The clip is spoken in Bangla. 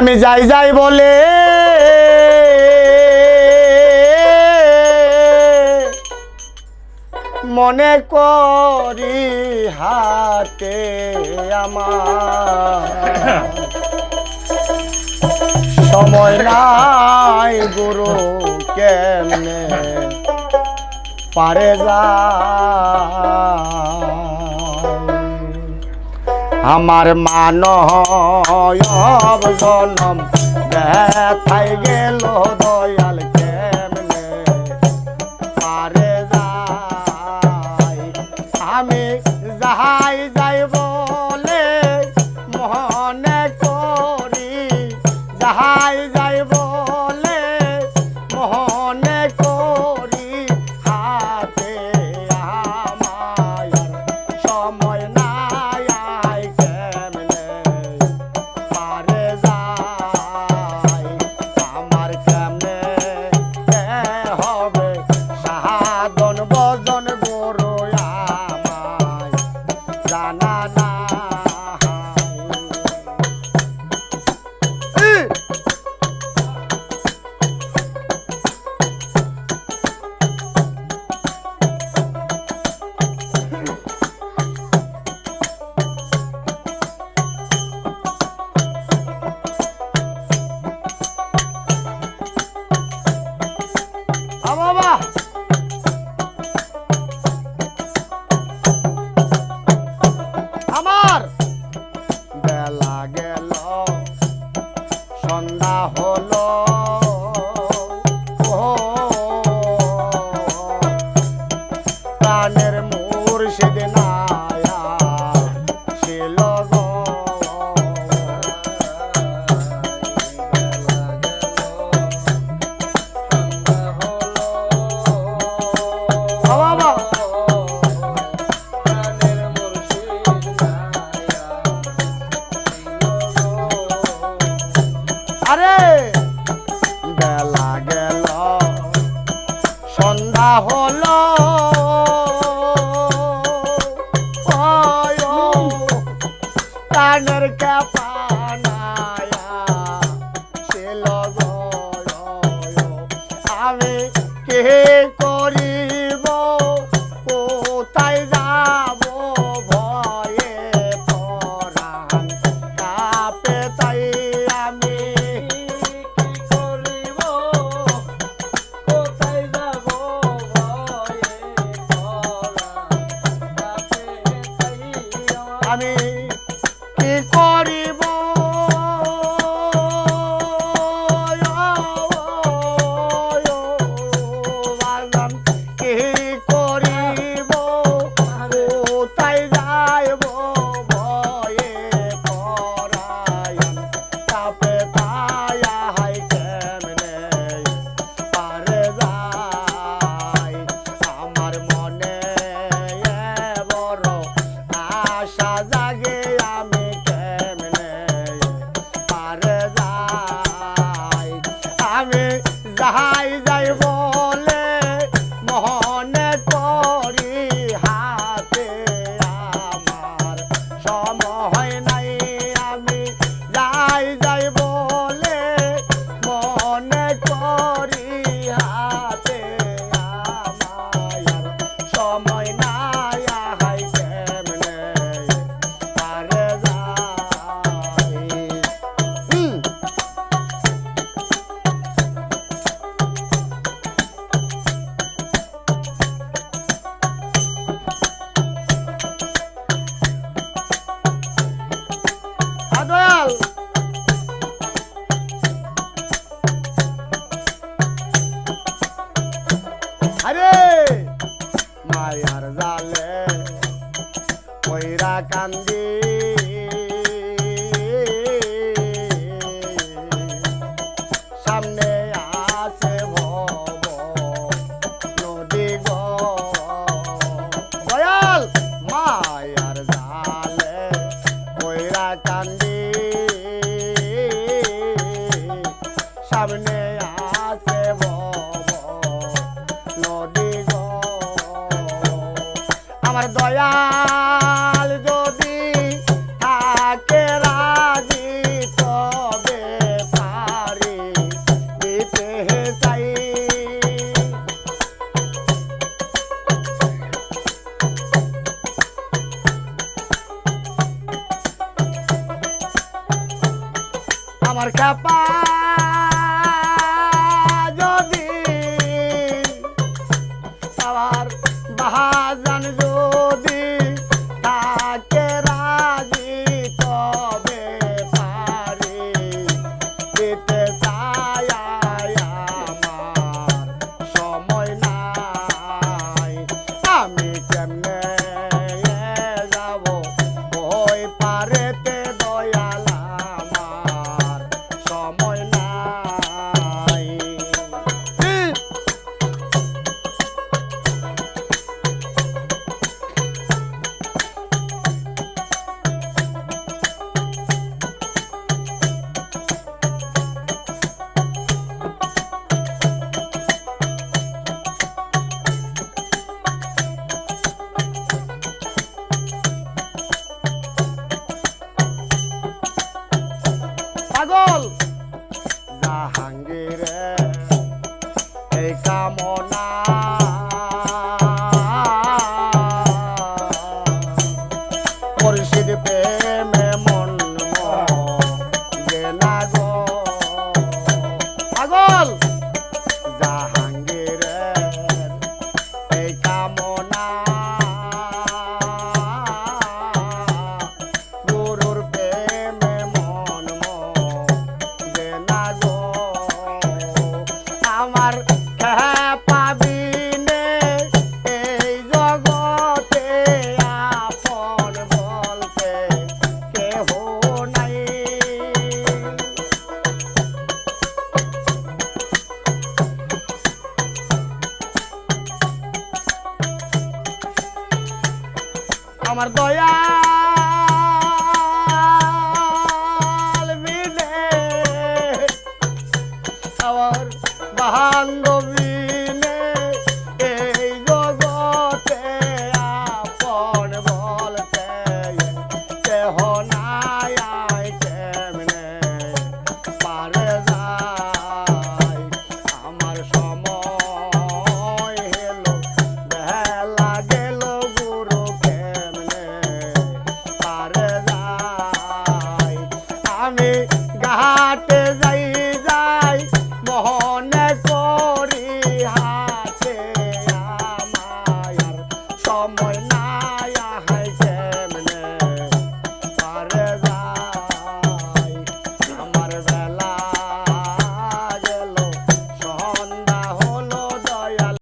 আমি যাই যাই বলে। মনে করি হাতে আমার। সময় নাই গুরু কেমনে পারে যা আমার মানব জনম দেখাই গেল দয়া। মোর সেদিনা প্রাণের কাপানায়া ছিল আমি কে করিব? কোথায় যাব ভয়ে পরাণ? কাপে তাই আমি। আমি করে I and I দয়াল কাপা যদি সবার বাহাজান যদি তাকে রাজি তবে পারি। দিতে আমার হ্যাঁ পাবি নে এই জগতে আপন বলতে কেহ নাই। আমার দয়া